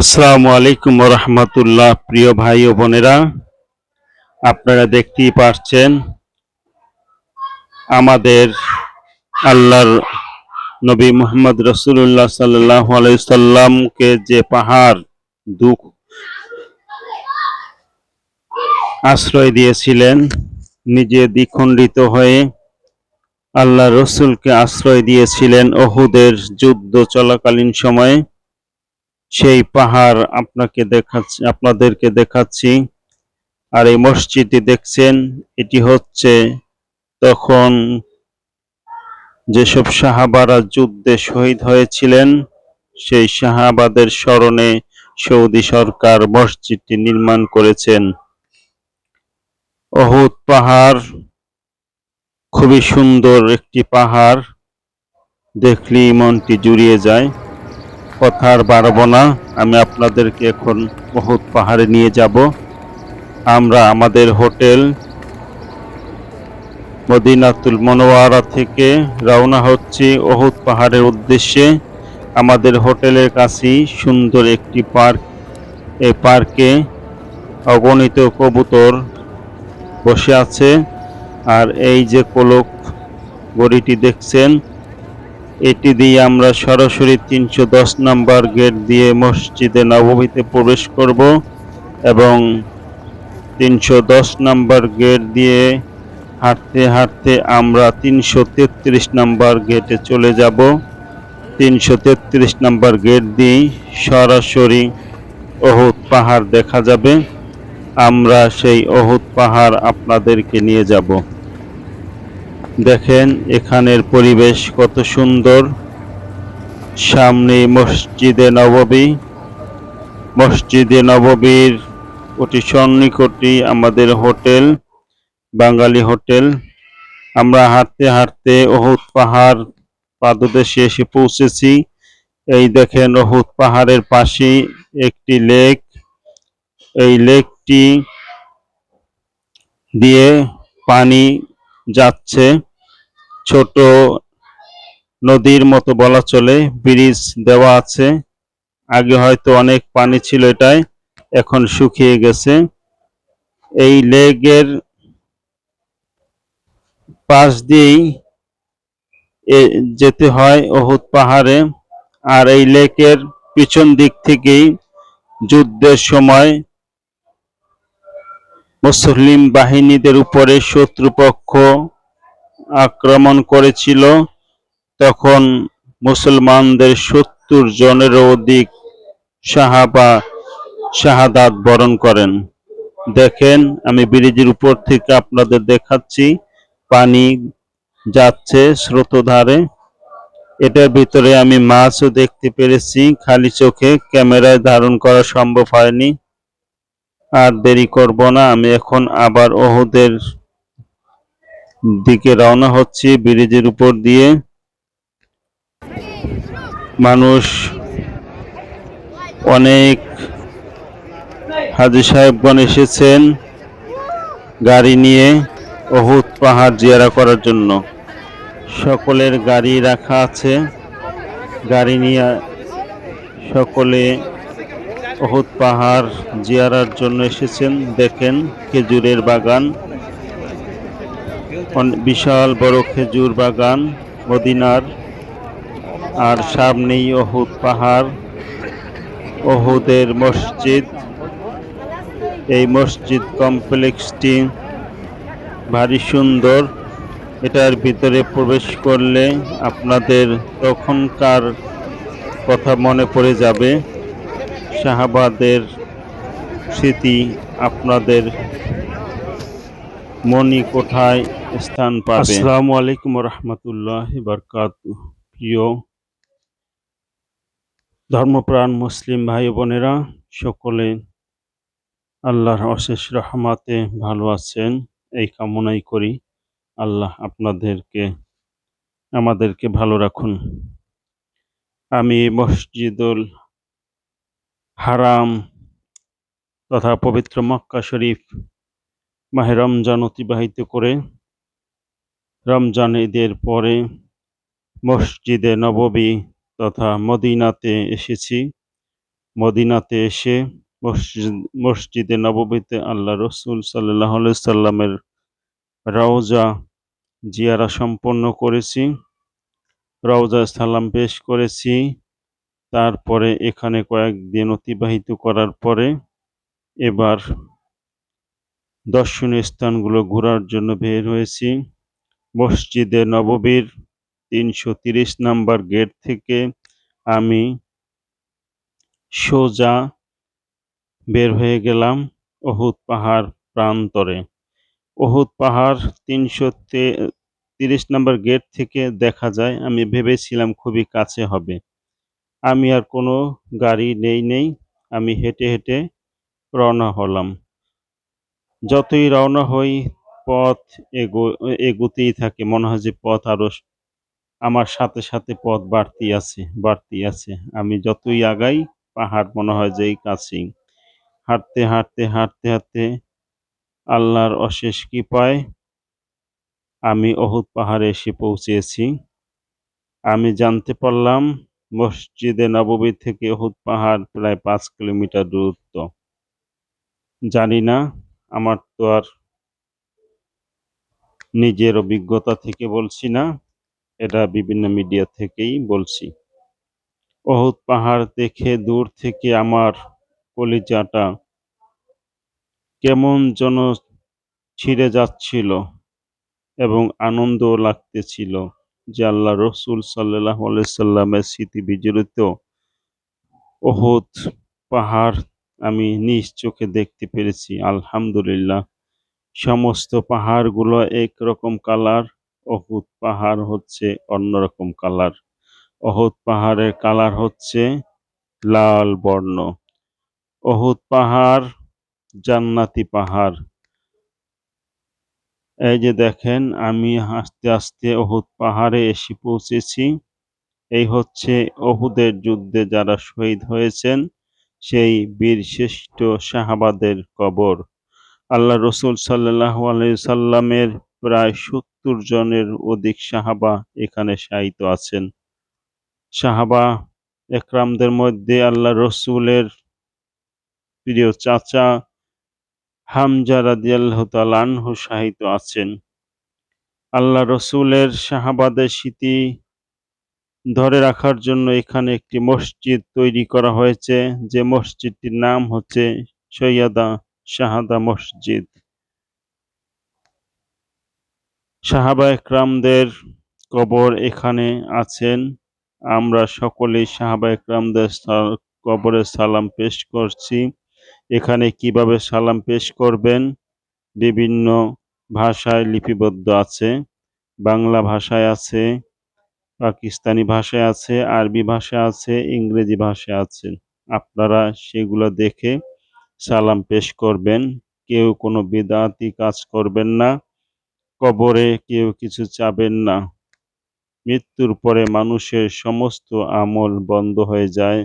আসসালামু আলাইকুম রহমতুল্লাহ প্রিয় ভাই ও বোনেরা। আপনারা দেখতেই পাচ্ছেন আমাদের আল্লাহর নবী মোহাম্মদ রসুল্লাহ সাল্লাহ আলাইসাল্লামকে যে পাহাড়, দুঃখ আশ্রয় দিয়েছিলেন, নিজে দ্বিখণ্ডিত হয়ে আল্লাহ রসুলকে আশ্রয় দিয়েছিলেন ওহুদের যুদ্ধ চলাকালীন সময়ে সেই পাহাড় আপনাকে দেখাচ্ছি, আপনাদেরকে দেখাচ্ছি। আর এই মসজিদটি দেখছেন, এটি হচ্ছে তখন যেসব সাহাবারা যুদ্ধে শহীদ হয়েছিলেন, সেই সাহাবাদের স্মরণে সৌদি সরকার মসজিদটি নির্মাণ করেছেন। অহুদ পাহাড় খুবই সুন্দর একটি পাহাড়, দেখলেই মনটি জুড়িয়ে যায়। কথা আর বাড়াবো না আমি আপনাদেরকে এখন বহুত পাহাড়ে নিয়ে যাব। আমরা আমাদের হোটেল মদিনাতুল মনোয়ারা থেকে রওনা হচ্ছি ওহুদ পাহাড়ের উদ্দেশ্যে। আমাদের হোটেলের কাছেই সুন্দর একটি পার্ক। এই পার্কে অগণিত কবুতর বসে আছে। আর এই যে কোলক গড়িটি দেখছেন এটি দিয়ে আমরা সরাসরি তিনশো দশ নাম্বার গেট দিয়ে মসজিদে নবমীতে প্রবেশ করব এবং তিনশো দশ নাম্বার গেট দিয়ে হাঁটতে হাঁটতে আমরা তিনশো তেত্রিশ নাম্বার গেটে চলে যাব। তিনশো তেত্রিশ নাম্বার গেট দিয়ে সরাসরি অহুদ পাহাড় দেখা যাবে। আমরা সেই অহুত পাহাড় আপনাদেরকে নিয়ে যাব। দেখেন এখানের পরিবেশ কত সুন্দর। সামনে মসজিদে নববী। মসজিদে নববীর অতি সন্নিকটই আমাদের হোটেল, বাঙালি হোটেল। আমরা হাঁটতে হাঁটতে অহুদ পাহাড় পাদদেশে এসে পৌঁছেছি। এই দেখেন অহুদ পাহাড়ের পাশেই একটি লেক। এই লেকটি দিয়ে পানি যাচ্ছে। ছোট নদীর মতো বলা চলে, ব্রিজ দেওয়া আছে। আগে হয়তো অনেক পানি ছিল এটায়, এখন শুকিয়ে গেছে। এই লেগের পাশ দিয়েই যেতে হয় অহুদ পাহাড়ে। আর এই লেকের পিছন দিক থেকেই যুদ্ধের সময় মুসলিম বাহিনীদের উপরে শত্রুপক্ষ আক্রমণ করেছিল, তখন মুসলমানদের সত্তর জনেরও অধিক সাহাবা শাহাদাত বরণ করেন। দেখেন, আমি ব্রিজের উপর থেকে আপনাদের দেখাচ্ছি, পানি যাচ্ছে স্রোতধারে এটার ভিতরে আমি মাছও দেখতে পেরেছি, খালি চোখে ক্যামেরায় ধারণ করা সম্ভব হয়নি। আর দেরি করব না, আমি এখন আবার ওহুদের দিকে রওনা হচ্ছি ব্রিজের উপর দিয়ে। মানুষ অনেক হাজি সাহেবগণ এসেছেন গাড়ি নিয়ে অহুত পাহাড় জিয়ারা করার জন্য। সকলের গাড়ি রাখা আছে। গাড়ি নিয়ে সকলে অহুত পাহাড় জিয়ারার জন্য এসেছেন। দেখেন খেজুরের বাগান। বিশাল বড় খেজুর বাগান, মদিনার, আর সামনেই অহুদ পাহাড়, অহুদের মসজিদ। এই মসজিদ কমপ্লেক্সটি ভারী সুন্দর। এটার ভিতরে প্রবেশ করলে আপনাদের তখনকার কথা মনে পড়ে যাবে। শাহাবাদের স্মৃতি আপনাদের মনি কোঠায় স্থান পাবে। আসসালামু আলাইকুম রহমতুল্লাহ বরকাত প্রিয় ধর্মপ্রাণ মুসলিম ভাই বোনেরা, সকলে আল্লাহর অশেষ রহমাতে ভালো আছেন। এই কামনাই করি আল্লাহ আপনাদেরকে, আমাদেরকে ভালো রাখুন। আমি মসজিদুল হারাম তথা পবিত্র মক্কা শরীফ মাহে রমজান অতিবাহিত করে রমজান ঈদের পরে মসজিদে নববী তথা মদিনাতে এসেছি। মদিনাতে এসে মসজিদ, মসজিদে নববীতে আল্লাহ রসুল সাল্লাহ সাল্লামের রওজা জিয়ারা সম্পন্ন করেছি, রওজা সালাম পেশ করেছি। তারপরে এখানে কয়েকদিন অতিবাহিত করার পরে এবার দর্শনীয় স্থানগুলো ঘোরার জন্য বের হয়েছি। মসজিদে নববীর তিনশো তিরিশ নাম্বার গেট থেকে আমি সোজা বের হয়ে গেলাম অহুত পাহাড় প্রান্তরে। অহুত পাহাড় তিনশো তিরিশ নাম্বার গেট থেকে দেখা যায়, আমি ভেবেছিলাম খুবই কাছে হবে। আমি আর কোনো গাড়ি নেই নেই। আমি হেঁটে হেঁটে রওনা হলাম। যতই রওনা হই, পথ এগো, এগোতেই থাকে। মনে হয় যে পথ আরও আমার সাথে সাথে পথ বাড়তি আছে বাড়তি আছে। আমি যতই আগাই, পাহাড় মনে হয় যে কাছেই। হাঁটতে হাঁটতে হাঁটতে হাঁটতে আল্লাহর অশেষ কৃপায় আমি অহুত পাহাড়ে এসে পৌঁছেছি। আমি জানতে পারলাম, মসজিদে নববী থেকে অহুদ পাহাড় প্রায় পাঁচ কিলোমিটার দূরত্ব। জানি না আমার তো আর নিজের অভিজ্ঞতা থেকে বলছি না, এটা বিভিন্ন মিডিয়া থেকেই বলছি। অহুত পাহাড় দেখে দূর থেকে আমার কলিজাটা কেমন যেন ছিঁড়ে যাচ্ছিল এবং আনন্দও লাগতেছিল যে আল্লাহ রসুল সাল্লাহ সাল্লামের স্মৃতি বিজড়িত অহুত পাহাড় আমি নিজ চোখে দেখতে পেরেছি, আলহামদুলিল্লাহ। সমস্ত পাহাড়গুলো একরকম কালার, অহুত পাহাড় হচ্ছে অন্যরকম কালার। অহুত পাহাড়ের কালার হচ্ছে লাল বর্ণ। অহুত পাহাড় জান্নাতি পাহাড়। এই যে দেখেন, আমি আস্তে আস্তে অহুত পাহাড়ে এসে পৌঁছেছি। এই হচ্ছে অহুদের যুদ্ধে যারা শহীদ হয়েছেন সেই বীর শ্রেষ্ঠ শাহাবাদের কবর। আল্লাহ রসুল সাল্লাহ সাল্লামের প্রায় সত্তর জনের অধিক সাহাবা এখানে শায়িত আছেন। সাহাবা একরামদের মধ্যে আল্লাহ রসুলের প্রিয় চাচা হামজা রাদিয়াল্লাহু তাআলা আনহু শাহিত আছেন। আল্লাহ রসুলের শাহাবাদের স্মৃতি ধরে রাখার জন্য এখানে একটি মসজিদ তৈরি করা হয়েছে। যে মসজিদটির নাম হচ্ছে সৈয়দা শাহাদা মসজিদ। সাহাবা একরামদের কবর এখানে আছেন। আমরা সকলেই সাহাবা একরামদের কবরে সালাম পেশ করছি। এখানে কীভাবে সালাম পেশ করবেন? বিভিন্ন ভাষায় লিপিবদ্ধ আছে। বাংলা ভাষায় আছে। পাকিস্তানি ভাষায় আছে, আরবি ভাষা আছে, ইংরেজি ভাষা আছে। আপনারা সেগুলো দেখে সালাম পেশ করবেন। কেউ কোনো বিদাতি কাজ করবেন না, কবরে কেউ কিছু চাবেন না। মৃত্যুর পরে মানুষের সমস্ত আমল বন্ধ হয়ে যায়।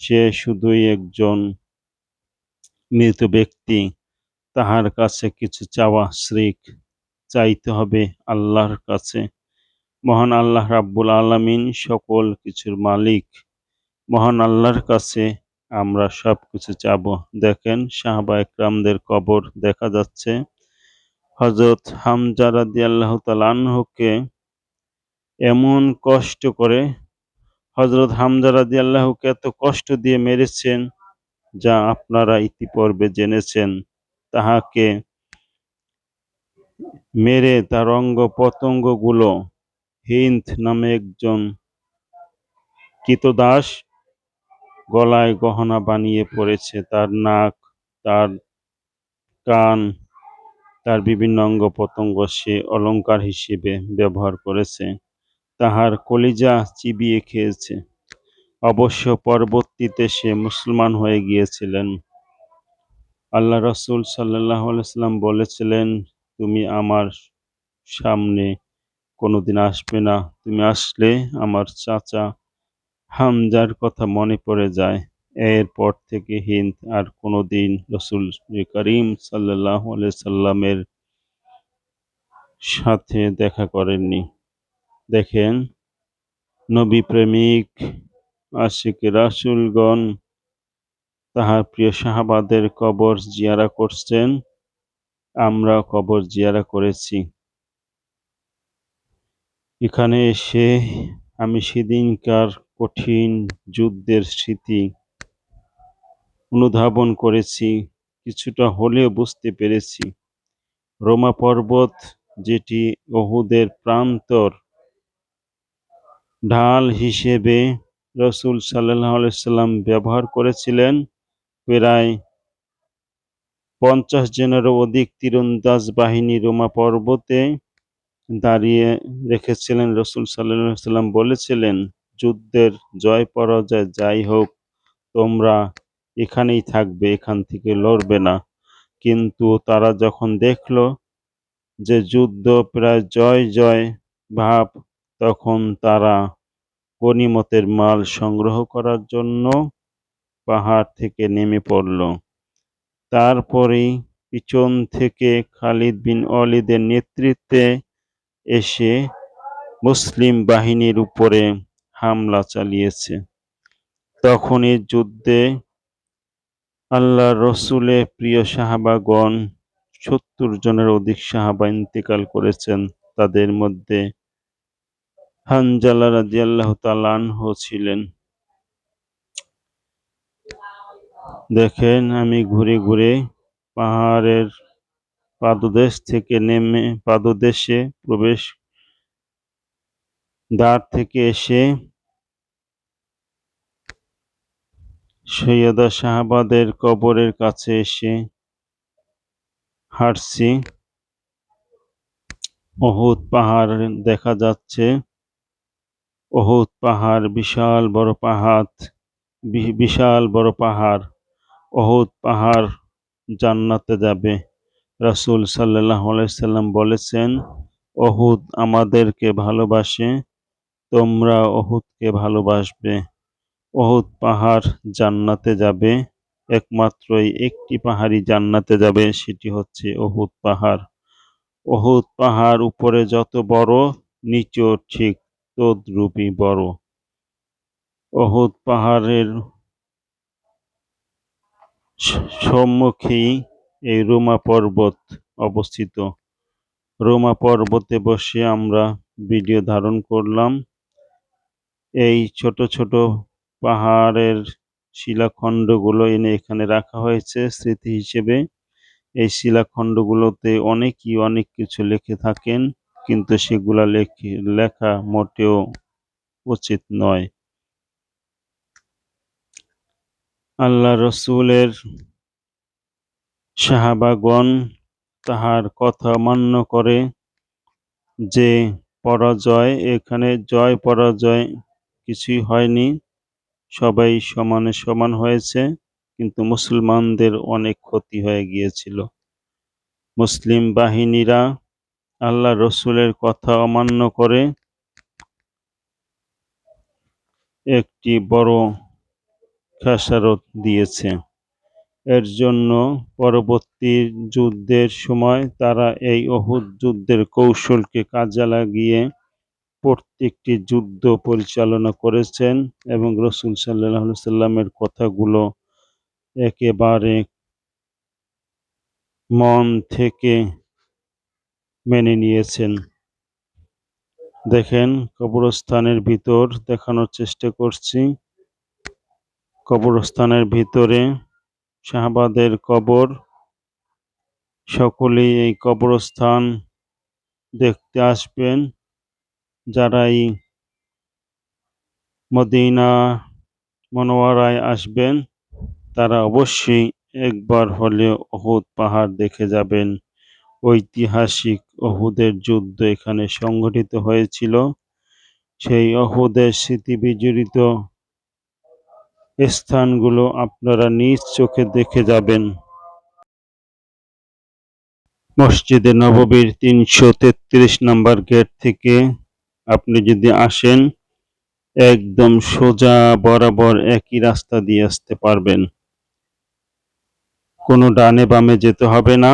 সে শুধুই একজন মৃত ব্যক্তি, তাহার কাছে কিছু চাওয়া শ্রিক। চাইতে হবে আল্লাহর কাছে। মহান আল্লাহ রাব্বুল আলমিন সকল কিছুর মালিক। মহান আল্লাহর কাছে আমরা সব কিছু চাব। দেখেন সাহাবা একরামদের কবর দেখা যাচ্ছে। হজরত হামজা রাদি আল্লাহ তালাহকে এমন কষ্ট করে হজরত হামজা রাদি আল্লাহকে এত কষ্ট দিয়ে মেরেছেন যা আপনারা ইতিপূর্বে জেনেছেন। তাহাকে মেরে তার অঙ্গ পতঙ্গগুলো হিন্দ নামে একজন কিতদাস গলায় গহনা বানিয়ে পড়েছে তার নাক, তার কান, তার বিভিন্ন অঙ্গ প্রত্যঙ্গ সে অলঙ্কার হিসেবে ব্যবহার করেছে। তাহার কলিজা চিবিয়ে খেয়েছে। অবশ্য পরবর্তীতে সে মুসলমান হয়ে গিয়েছিলেন। আল্লাহ রসুল সাল্লাহ সাল্লাম বলেছিলেন, তুমি আমার সামনে কোনোদিন আসবে না। তুমি আসলে আমার চাচা হামজার কথা মনে পড়ে যায়। এরপর থেকে হিন্দ আর কোনো দিন রসুল করিম সাল্লাহ সাল্লামের সাথে দেখা করেননি। দেখেন নবী প্রেমিক আশিক রাসুলগণ তাহার প্রিয় সাহাবাদের কবর জিয়ারা করছেন। আমরা কবর জিয়ারা করেছি। এখানে এসে আমি সেদিনকার কঠিন যুদ্ধের স্মৃতি অনুধাবন করেছি, কিছুটা হলেও বুঝতে পেরেছি। রোমা পর্বত, যেটি অহুদের প্রান্তর, ঢাল হিসেবে রসুল সাল্লাহ সাল্লাম ব্যবহার করেছিলেন, প্রায় পঞ্চাশ জনেরও অধিক তীরন্দাজ বাহিনী রোমা পর্বতে দাঁড়িয়ে রেখেছিলেন, রসুল সাল্লাম বলেছিলেন, যুদ্ধের জয় পরাজয় যাই হোক, তোমরা এখানেই থাকবে, এখান থেকে লড়বে না। কিন্তু তারা যখন দেখল যে যুদ্ধ প্রায় জয় জয় ভাব, তখন তারা গনিমতের মাল সংগ্রহ করার জন্য পাহাড় থেকে নেমে পড়ল। তারপরেই পিছন থেকে খালিদ বিন অলিদের নেতৃত্বে এসে মুসলিম বাহিনীর উপরে হামলা চালিয়েছে। তখন এই যুদ্ধে আল্লাহ রসুলের প্রিয় সাহাবাগণ, সত্তর জনের অধিক সাহাবা ইন্তেকাল করেছেন। তাদের মধ্যে হানজালা রাজি আল্লাহ তালানহ ছিলেন। দেখেন আমি ঘুরে ঘুরে পাহাড়ের পাদদেশ থেকে নেমে পাদদেশে প্রবেশ, দ্বার থেকে এসে সৈয়দা শাহবাদের কবরের কাছে এসে হাঁটছি। অহুদ পাহাড় দেখা যাচ্ছে। অহুদ পাহাড় বিশাল বড় পাহাড় বিশাল বড় পাহাড়। অহুদ পাহাড় জান্নাতে যাবে। রাসুল সাল্লাহ সাল্লাম বলেছেন, অহুদ আমাদেরকে ভালোবাসে, তোমরা অহুদকে ভালোবাসবে। অহুদ পাহাড় জান্নাতে যাবে, একমাত্রই একটি পাহাড়ি জান্নাতে যাবে, সেটি হচ্ছে অহুদ পাহাড়। অহুদ পাহাড় উপরে যত বড়, নিচেও ঠিক তদ্রূপই বড়। অহুদ পাহাড়ের সম্মুখেই এই রোমা পর্বত অবস্থিত। রোমা পর্বতে বসে আমরা ভিডিও ধারণ করলাম। এই ছোট ছোট পাহাড়ের শিলাখণ্ডগুলো এনে এখানে রাখা হয়েছে স্মৃতি হিসেবে। এই শিলাখণ্ডগুলোতে অনেকই অনেক কিছু লিখে থাকেন, কিন্তু সেগুলা লেখে, লেখা মোটেও উচিত নয়। আল্লাহ রসুলের সাহাবাগণ তাহার কথা মান্য করে যে, পরাজয়, এখানে জয়, পরাজয় কিছুই হয়নি। সবাই সমানে সমান হয়েছে, কিন্তু মুসলমানদের অনেক ক্ষতি হয়ে গিয়েছিল। মুসলিম বাহিনীরা আল্লাহ রসুলের কথা অমান্য করে একটি বড় খেসারত দিয়েছে। এর জন্য পরবর্তী যুদ্ধের সময় তারা এই অহুদ যুদ্ধের কৌশলকে কাজে লাগিয়ে প্রত্যেকটি যুদ্ধ পরিচালনা করেছেন এবং রসুল সাল্লাহ সাল্লামের কথাগুলো একেবারে মন থেকে মেনে নিয়েছেন। দেখেন, কবরস্থানের ভিতর দেখানোর চেষ্টা করছি। কবরস্থানের ভিতরে শাহবাদের কবর। সকলেই এই কবরস্থান দেখতে আসবেন। যারাই মদিনা মনোয়ারায় আসবেন, তারা অবশ্যই একবার হলেও অহুদ পাহাড় দেখে যাবেন। ঐতিহাসিক অহুদের যুদ্ধ এখানে সংঘটিত হয়েছিল। সেই অহুদের স্মৃতি বিজড়িত স্থানগুলো আপনারা নিজ চোখে দেখে যাবেন। মসজিদে নববীর তিনশো তেত্রিশ নম্বর গেট থেকে আপনি যদি আসেন, একদম সোজা বরাবর একই রাস্তা দিয়ে আসতে পারবেন। কোনো ডানে বামে যেতে হবে না।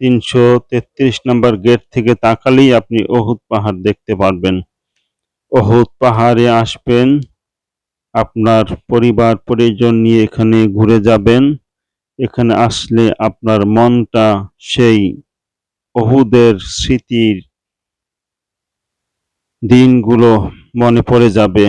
তিনশো তেত্রিশ নম্বর গেট থেকে তাকালেই আপনি অহুদ পাহাড় দেখতে পারবেন। অহুদ পাহাড়ে আসবেন আপনার পরিবার, পরিজন নিয়ে এখানে ঘুরে যাবেন। এখানে আসলে আপনার মনটা সেই অহুদের স্মৃতির দিনগুলো মনে পড়ে যাবে।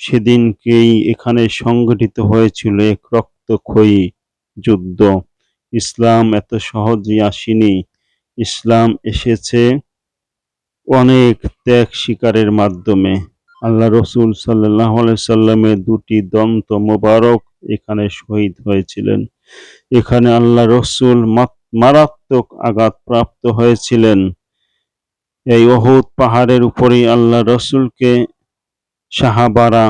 সেদিনকেই এখানে সংগঠিত হয়েছিল এক রক্তক্ষয়ী যুদ্ধ। ইসলাম এত সহজেই আসেনি। ইসলাম এসেছে অনেক ত্যাগ শিকারের মাধ্যমে। আল্লাহ রসুল সাল্লাহ সাল্লামের দুটি দন্ত মোবারক এখানে শহীদ হয়েছিলেন। এখানে আল্লাহ রসুল মারাত্মক আঘাত প্রাপ্ত হয়েছিলেন। এই অহুদ পাহাড়ের উপরেই আল্লাহ রসুলকে সাহাবারা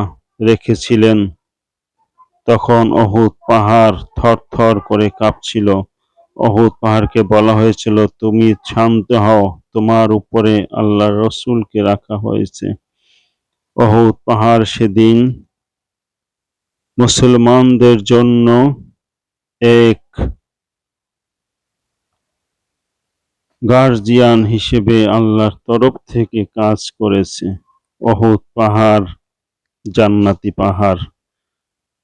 রেখেছিলেন। তখন অহুদ পাহাড় থর থর করে কাঁপছিল। অহুদ পাহাড়কে বলা হয়েছিল, তুমি শান্ত হও, তোমার উপরে আল্লাহ রসুলকে রাখা হয়েছে। অহুদ পাহাড় সেদিন। মুসলমানদের জন্য এক গার্জিয়ান হিসেবে আল্লাহর তরফ থেকে কাজ করেছে। অহুদ পাহাড়, জান্নাতি পাহাড়।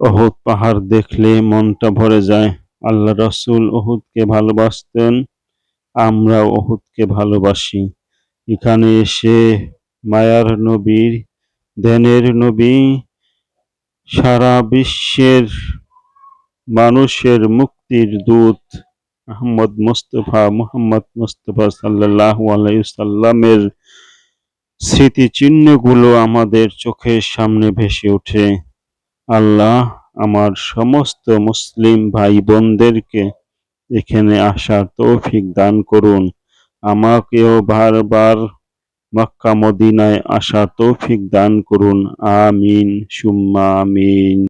অহুদ পাহাড় দেখলে মনটা ভরে যায়। আল্লাহ রসুল ওহুদকে ভালোবাসতেন আমরা ওহুদকে ভালোবাসি। এখানে এসে মায়ার নবীর ধ্যানের নবী, সারা বিশ্বের মানুষের মুক্তির দূত মোহাম্মদ মুস্তফা মোহাম্মদ মুস্তফা সাল্লাহ আলাইসাল্লামের স্মৃতিচিহ্নগুলো আমাদের চোখের সামনে ভেসে ওঠে। আল্লাহ আমার সমস্ত মুসলিম ভাই বোনদেরকে এখানে আসার তৌফিক দান করুন। আমাকেও বারবার মক্কা মদিনায় আসার তৌফিক দান করুন। আমিন সুম্মা আমিন।